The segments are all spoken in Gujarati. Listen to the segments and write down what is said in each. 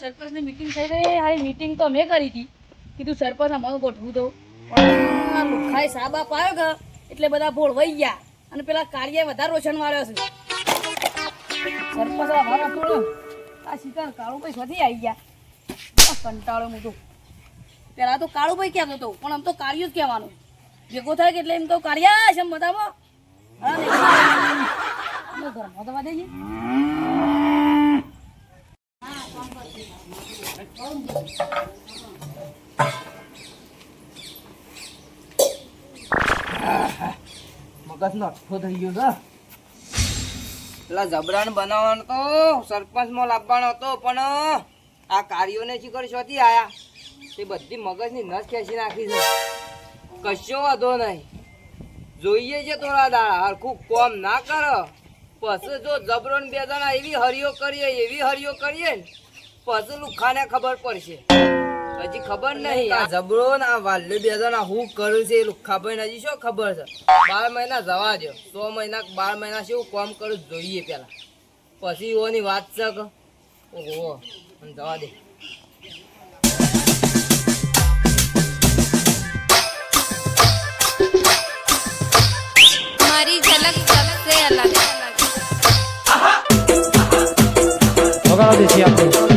સરપંચની મીટિંગ થઈ રહી આ મીટિંગ તો મેં કરી હતી. કીધું સરપંચ અમારું ગોઠવું તો લુખાએ સાબા પાયો કે, એટલે બધા ભોળ વહી ગયા. અને પેલા કાર્ય વધારે રોશન વાળ્યો છે. સરપંચ અમારો થોડો આ શિકાર કાળુભાઈ આવી ગયા. કંટાળો હું પેલા તો કાળુભાઈ કહેતો હતો, પણ આમ તો કાર્ય જ કહેવાનું. ભેગો થાય કે એટલે એમ તો કાર્ય છે એમ બતાવો ઘરમાં દવા વાદે છે મગજ નઠો થઈ ગયો છે પેલા જબરાન બનાવવાનો તો, સરપંચમાં લાવવાનો હતો, પણ આ કાર્યોને શીખર શોધી આયા? તે બધી મગજની નસ ખેંચી નાખી છે. કશો વાંધો નહીં. જોઈએ છે થોડા દાડા, હરખું કોમ ના કરો. પછી જો જબરો ને બે દાણા એવી હરિયો કરીએ, એવી હરિયો કરીએ ને પછી લુખાને ખબર પડશે હજી ખબર નહીં આ જબરો ને આ વાલ્લે બે જણા હું કરું છે એ લુખાભાઈ ને હજી શું ખબર છે બાર મહિના જવા દો સો મહિના બાર મહિના શું કામ કરું જોઈએ પેલા પછી ઓની વાત છે કે ઓહો મને જવા દે हमारी झलक सबसे अलग વગાડો દેશી આપણે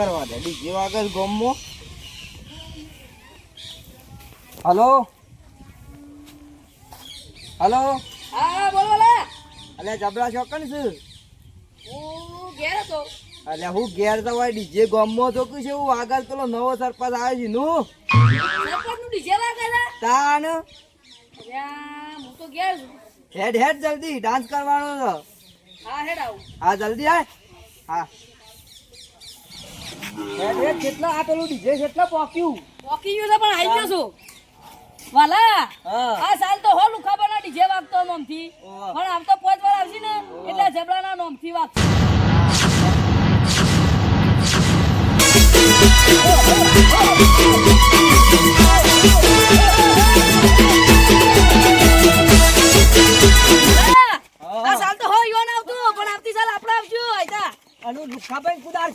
કરવા દે. બીજી વાગલ ગોમો. હલો? હલો? હા બોલો બોલો. અલે જબરા ચોકન છે હું ઘેર હતો. અલે હું ઘેર તો હોય ડીજે ગોમો તો કું છે હું આગળ પેલો નવો સરપંચ આવે છે નું? સરપંચનું ડીજે વાગે તાન? હું તો ઘેર છું. હેડ હેડ જલ્દી ડાન્સ કરવાનો છે. હા હેડ આવું. હા જલ્દી આય. હા. કેટલા આ પેલું ડીજે કેટલા પોક્યું. પોકી ગયો છે પણ આવી ગયો છું. વાલા આ સાલ તો હો લુખાબાના ડીજે વાગતો નોમથી. પણ આમ તો પોચ વાર આવશે ને એટલે જબડાના નોમથી વાગશે. આ સાલ તો હો યોન આવતું પણ આવતી સાલ આપણે આવશું આયતા અનુ લુખાભાઈ કુદાર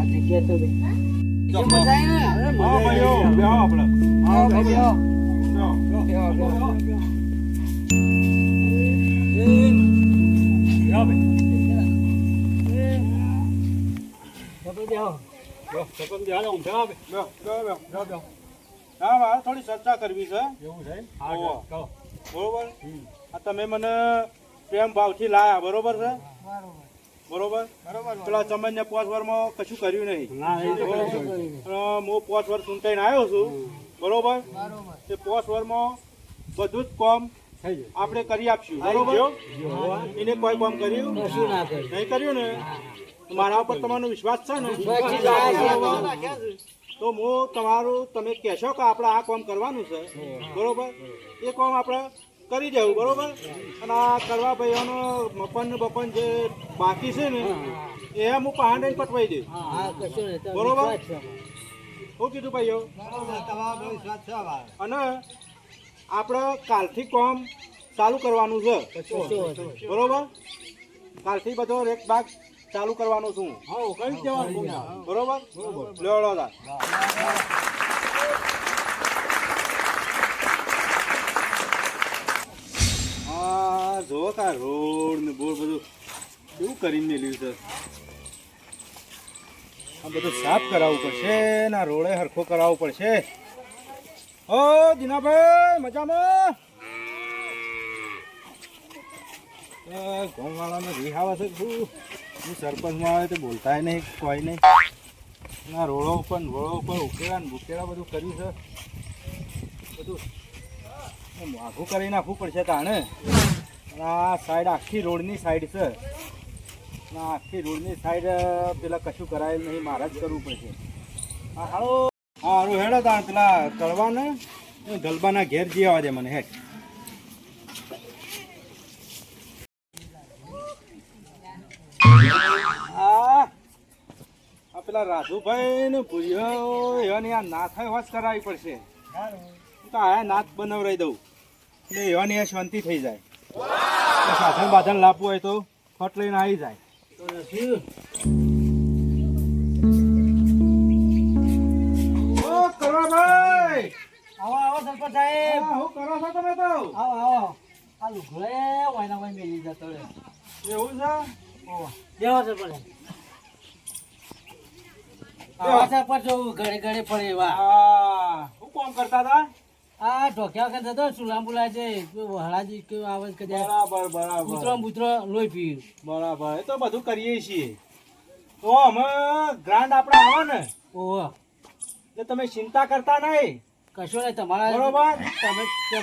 આ જગ્યા તો મજા આવી ને? આવો ભાઈ. બેહો. બેહો, બેહો. થોડી ચર્ચા કરવી છે. એવું છે બરોબર? તમે મને પ્રેમ ભાવથી લાયા બરોબર છે? બરોબર. પેલા ચમન પાંચ વર્ષમાં કશું કર્યું નહીં. હું પાંચ વર્ષ ચૂંટાઈને આવ્યો છું. બરોબર? તે પાંચ વર્ષમાં બધું જ કોમ આપણે કરી આપશું. બરોબર? એને કોઈ કોમ કર્યું? નહીં કર્યું ને? મારા ઉપર તમારો વિશ્વાસ છે ને? તો હું તમારું તમે કહેશો કે આપણે આ કામ કરવાનું છે. બરોબર? એ કામ આપણે કરી દેવું બરોબર? અને આ કરવા ભાઈઓનો મપન ને બપન જે બાકી છે ને એ હું પહાડ પટવાઈ દઈશ. બરોબર? શું કીધું ભાઈઓ? અને આપણે કાલથી કોમ ચાલુ કરવાનું છે. બરોબર? કાલથી બધો એક ભાગ ચાલુ કરવાનો છું કઈ દેવાનું. બરોબર? લેવડો કરીને મેલ્યું છે. આ બધું સાફ કરાવવું પડશે ના રોડે હરખો કરાવવો પડશે. ઓ, દિનાભાઈ, મજામાં? ગામવાળાને રી આવે છે શું હું સરપંચમાં આવે તો બોલતાય નહીં, કોઈ નહીં. ના, રોડો ઉપર રોડો ઉપર ઉકેલા ને બુકેલા બધું કર્યું છે. બધું માઘું કરી નાખવું પડશે તાણે. આ સાઈડ આખી રોડની સાઈડ છે. આખી રોડની સાઈડ પેલા કશું કરાયેલ નહીં, મારે જ કરવું પડશે. હાલો. હા હારું હેડો તાણ, પેલા કળવાને ગલબાના ઘેર જઈ આવવા દે મને, હેડ. આ પેલા રાધુભાઈ ને ભૂયો એવાની આ નાથ હોશ કરાવી પડશે. તો આ નાથ બનાવરાઈ દઉં. એટલે એવાની આ શાંતિ થઈ જાય. તો સાધન બાધન લાવવું હોય તો ફટ લઈને આવી જાય. કરવાભાઈ આવો આવો સરપંચ સાહેબ. શું કરો છો તમે તો? આવો આવો. આ લુગડે વાયના વાય મેલી જતો રે એવું છે? દેવો સરપંચ. આવા સરપંચ ઘરે ઘરે પડે એવા. આ શું કામ કરતા હતા? આ ઢોક્યા વખત તો સુલામ બોલાય છે. હળાજી કેવો આવે કદાચ બરાબર બરાબર. કૂતરો બૂતરો લોહી પીયું બરાબર. એ તો બધું કરીએ છીએ. તો અમે ગ્રાન્ડ આપણે આવે ને. ઓહો. એટલે તમે ચિંતા કરતા નહીં. કશો નહીં તમારા બરોબર? તમે છે.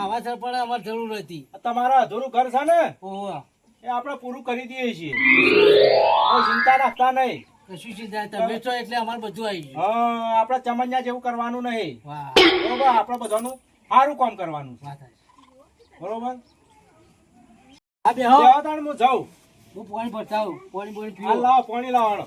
આવા સરપંચ અમારે જરૂર હતી તમારા અધૂરું ઘર છે ને? ઓહો. એ આપણે પૂરું કરી દઈએ છીએ. ચિંતા રાખતા નહીં. કશું ચિંતા તમે છો એટલે અમારે બધું આવી ગયું. હા આપણે ચમન્યા જેવું કરવાનું નહીં. બરોબર? આપણે બધાનું સારું કામ કરવાનું. બરોબર? હા બેહો. હું જાઉં. હું પાણી ભરતાવું પાણી પાણી લાવો પાણી લાવવાનો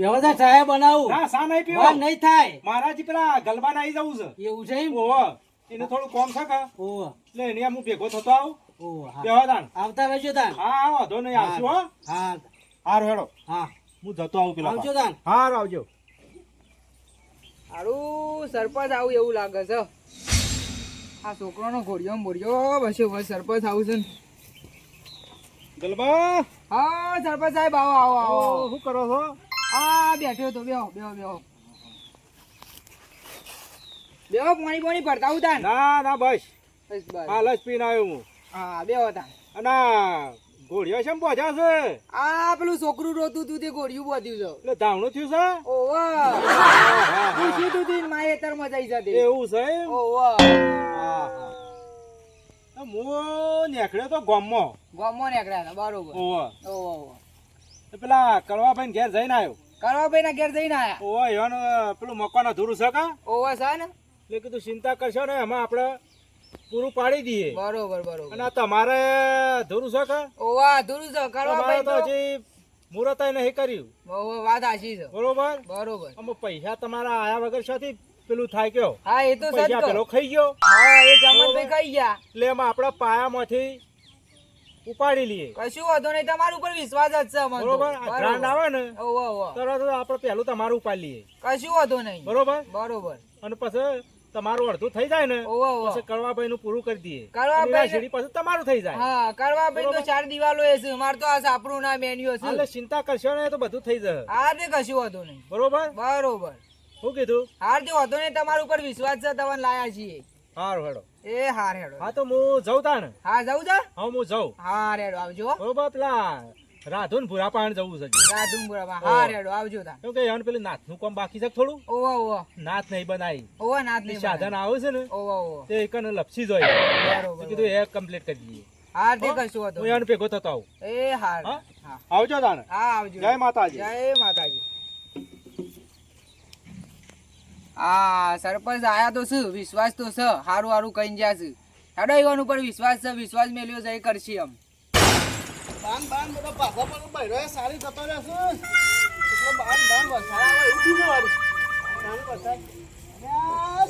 બેહો ચાય બનાવું. ના સા નહીં પીવો. નહીં થાય. મારાથી પેલા ગલબા આવી જવું છે. એવું છે એમ? ઓહો એને થોડું કોમ છે કા? ઓહો. એટલે એને હું ભેગો થતો આવું. ઓહો હા. આવતા રહેજો તાન હા હા વાંધો નહીં આવશું હો. હા. હારું હેડો. હા. હું જતો આવું પેલા આવજો તાન હારું આવજો. હારું સરપંચ આવું એવું લાગે છે. આ છોકરાનો ઘોડિયો મોડિયો બસ બસ સરપંચ આવું છે ને. ગલબા. હા સરપંચ સાહેબ આવો આવો આવો. શું કરો છો? આ બેઠો તો બેહો બેહો બેહો. બેહો પાણી પાણી ભરતા ઉતાર. ના ના બસ. બસ બસ. હાલ જ પીને આવ્યો હું. હા બેહો તાર અને પહોંચ્યા છે આ પેલું છોકરું રોતું તું તે ઘોડિયું બોધ્યું છે. એટલે ધાવણું થયું છે? ઓવા પૂછ્યું તું તીન માએ તર મજાઈ જતી. એવું છે? ઓવા હા, હા. હું નીકળ્યો તો ગોમો ગોમો નીકળ્યા બરોબર. ઓવા ઓવા તો પેલા કડવાભાઈ ઘેર જઈને આવ્યો. કરવાભાઈ ના ઘેર જઈને આવ્યા ઓવા એવાનું પેલું મકાન ધૂરું છે કા? ઓવા છે ને? એટલે કીધું ચિંતા કરશો ને એમાં આપણે પૂરું પાડી દઈએ. બરોબર બરોબર. અને તમારે ધૂરું છે કા? ઓવા ધૂરું છે તમારે કરવાભાઈ તો. હજી મુહૂર્ત નહીં કર્યું. વાત આશી છે. બરોબર? બરોબર. અમુક પૈસા તમારા આયા વગર સાથી પેલું થાય ગયો. હા એ તો પૈસા પેલો ખાઈ ગયો. હા એ જમનભાઈ ખાઈ ગયા. એટલે એમાં આપણા પાયામાંથી ઉપાડી લઈએ. કશું વાંધો નહીં તમારા ઉપર વિશ્વાસ જ છે બરોબર ગ્રાન્ડ આવે ને તરત આપણે પહેલું તમારું ઉપાડી લઈએ. કશું વાંધો નહીં. બરોબર? બરોબર. અને પછી તમારું અડધું થઈ જાય ને ઓહો ઓવા પછી કડવાભાઈ નું પૂરું કરી દઈએ. કડવાભાઈ શેરી પછી તમારું થઈ જાય. હા કરવાભાઈ તો ચાર દિવાલો એ છે. મારે તો આ સાપરું ના મેન્યુ એટલે ચિંતા કરશો ને તો બધું થઈ જશે. હા તે કશું વાંધો નહીં. બરોબર? બરોબર. શું કીધું? હાર તે વાંધો નહીં તમારા ઉપર વિશ્વાસ છે તમને લાયા છીએ. હારું હેડો. એ હાર હેડો હા તો હું જઉં તાણ. હા જઉં છે? હા હું જઉં. હાર હેડો આવજો. બરોબર પેલા રાધુન ભૂરા પાણ જવું છે રાધુન ભૂરા પાણ. હાર હેડો આવજો તા કેમ કે એને પેલું નાથનું કામ બાકી છે થોડું? ઓવા ઓવા. નાથ નહીં બનાવી ઓવા નાથ નહીં સાધન આવે છે ને ઓવા ઓવા. તે એકને લપસી જ હોય બરોબર કીધું એ કમ્પ્લીટ કરી દઈએ. હાર દે કશું વાંધો હું. એને ભેગો થતો આવું. એ હાર. હા? હા. આવજો તાણ. હા આવજો. જય માતાજી. જય માતાજી. આ સરપંચ આયા તો છે વિશ્વાસ તો છે. હારું હારું કહીને જ્યાં છે. હેડો ઈવન ઉપર વિશ્વાસ છે. વિશ્વાસ મેલ્યો છે એ કરશી આમ બાન બાન બધો પાછો પણ બૈરો સારી જતો એટલે બાન બાન આવે એવું સારી વસાડ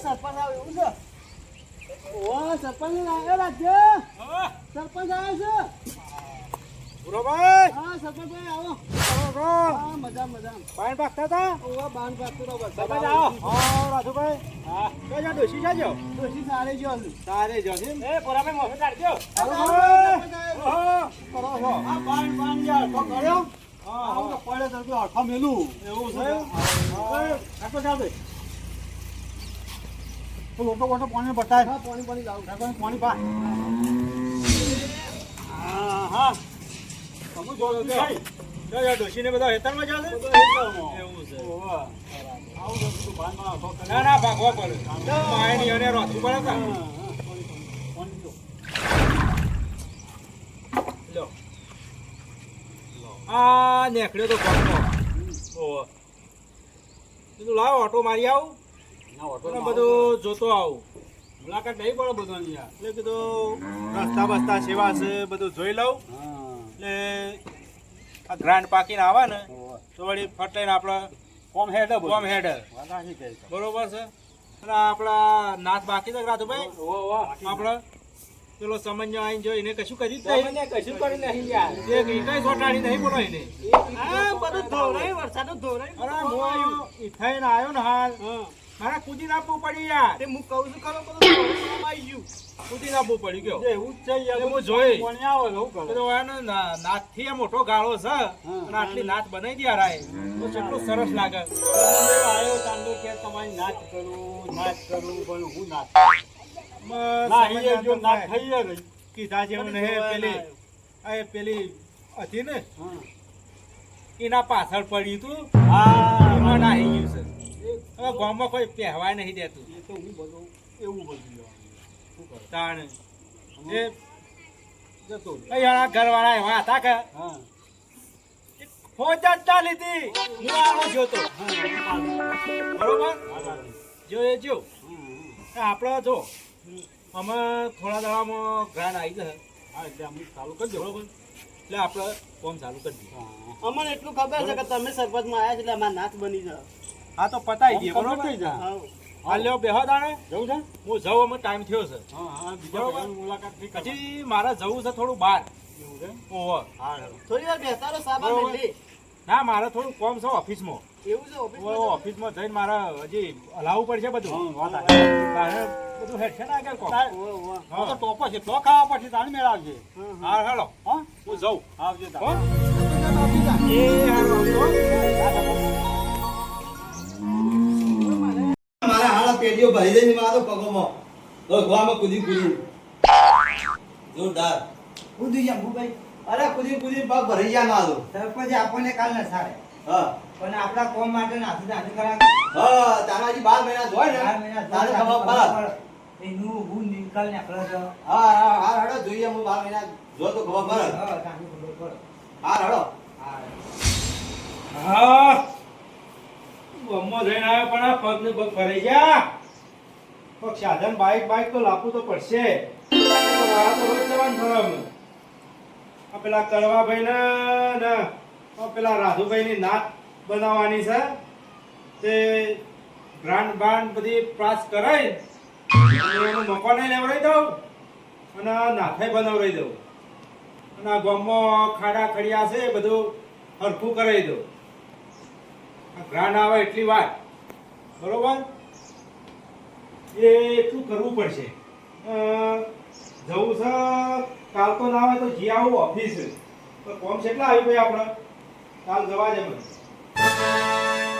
સરપંચ આવે એવું છે? ઓ સરપંચ આવ્યો રાજ્ય સરપંચ આવ્યો છે? બુરાભાઈ હા સરપંચ ભાઈ આવો આવો. હા મજા મજા. પાણી પાકતા હતા? ઓવા બાન પાકતો તો વરસાદ સરપંચ આવે. હા રાજુભાઈ. હા. કઈ જા ડોશી જાજો ડોશી સારી છે. તારે જો એ પોરાભાઈ મોસે કાઢજો. ઓહો કરો છો. આ બાન બાન યાર તો કર્યો. હા આવું તો પડે તો આખા મેલું. એવું છે? આખો ચાલ ભાઈ તો લોટો બોટો પાણી બતાય પાણી પાણી લાવું. પાણી પા. હા હા. જો જો જો ડોશીને બધા હેતરમાં જાશે એવું છે. ના ના ભાગવા પડે. માયની અને રોથું પડે પાણી. લો. આ તો ઓહો. કીધું લાવ ઓટો મારી આવું. ઓટો બધું જોતો આવું. મુલાકાત નહીં પડે બધાની એટલે કીધું રસ્તા બસ્તા સેવા છે બધું જોઈ લઉં. એટલે આ ગ્રાન્ડ પાકીને આવે ને. તો વળી ફટાઈને આપણે કોમ હેડ. કોમ હેડ. બરોબર છે અને આપણા નાથ બાકી છે રાજુભાઈ. આપણે પેલો સમન્યો આવીને જો એને કશું કરી જ કશું કરી નહીં યાર. નહીં એક ઈંટાઈ ચોટાડી નહીં બોલો એને આ બધું ધોરાય વરસાદ ધોરાય અરે હું થઈને આવ્યો ને હાલ હા. મારે કુદી નાખવું પડી યાર. તે હું કહું છું ખરો, બધું આવી ગયું. કૂદી નાખવું પડી ગયો. એવું જ છે યાર, હું જોઈ. કોણ આવે છે, કહું. તો એનો ના- નાથથી મોટો ગાળો છે. અને આટલી નાથ બનાવી દે યાર. તો કેટલું સરસ લાગે. આવ્યો તાંડો કે તમારી નાચ કરું, નાચ કરું, પણ હું નાથ ના, જો નાથ થઈ ગઈ. કીધા જેવું ને હે પેલી એ પેલી હતી ને એના પાછળ પડ્યું તું. હા, એમાં નાહી ગયું છે. હવે ગામમાં કોઈ પહેવાય નહીં દેતું. એ તો હું બધું એવું બધું? તાણ. એ જતો. અહીંયા ઘરવાળા એવા હતા કે? હા. ચડતા લીધી. હું આવો જોતો બરોબર? જો એ જો. આપણે જો. અમે થોડા દાડામાં ગ્રાન્ડ આવી જશે હા, એટલે અમે ચાલુ કરી દો. બરોબર? એટલે આપણે કોમ ચાલુ કરી દઈએ અમને એટલું ખબર છે કે તમે સરપંચમાં આવ્યા છે એટલે અમારા નાચ બની જાય હા તો પતાવી દઈએ બરોબર? થઈ જાય. હા. લ્યો બેહો દાણે. જવું છે? હું જવું અમે ટાઈમ થયો છે. બરોબર. મુલાકાત પછી મારે જવું છે થોડું બહાર. એવું ઓહો. હા થોડી વાર બેસતા રહો સાબા ના મારે થોડું કોમ છે ઓફિસમાં. એવું છે ઓફિસમાં જઈને મારે હજી હલાવવું પડશે બધું. બધું હેડ છે ને આગળ કોમ? તો ટોપો છે તો ખાવા પછી તાણ મેળ આવજે. હા હેલો. હા? હું જઉં. આવજે એ હારું આવજો પેટીઓ ભરી જઈને મારો પગોમાં. ગોવામાં કૂદી કૂદી જોરદાર. કૂદી ગયા ભાઈ? અરે કૂદી કૂદી પગ ભરી ગયા મારો સરપંચ આપણને કાલ ના સારે હા. પણ આપણા કોમ માટે નાથી નાથી કરા હા તારા હજી બાર મહિના જોય ને. તારે ખબર પડે. એનું હું નિકાલ નીકળે છે હા હા હા હડો જોઈએ હું બાર મહિના જો તો ખબર પડે. હા ખબર પડે. હા હડો હા. ગામમાં જઈને આવ્યો, પણ આ પગ ને પગ ફરી ગયા. પગ સાધન બાઈક બાઈક તો લાવવું તો પડશે. આ પેલા કરવાભાઈ ને પેલા રાધુભાઈ ની નાત બનાવવાની છે. તે બ્રાન્ડ બ્રાન્ડ બધી પ્રાસ કરાય એનું મકાને લેવડાવી દઉં, અને નાથે બનાવડાવી દઉં. અને ગામમાં ખાડા ખડિયા છે બધું હરખું કરાવી દઉં. આ આવે એટલી વાત બરોબર? એ એટલું કરવું પડશે. જવું છે, કાલ તો ના આવે તો જી આવું ઓફિસ તો કોમ કેટલા આવી ભાઈ આપણે? કાલ જવા જ મને.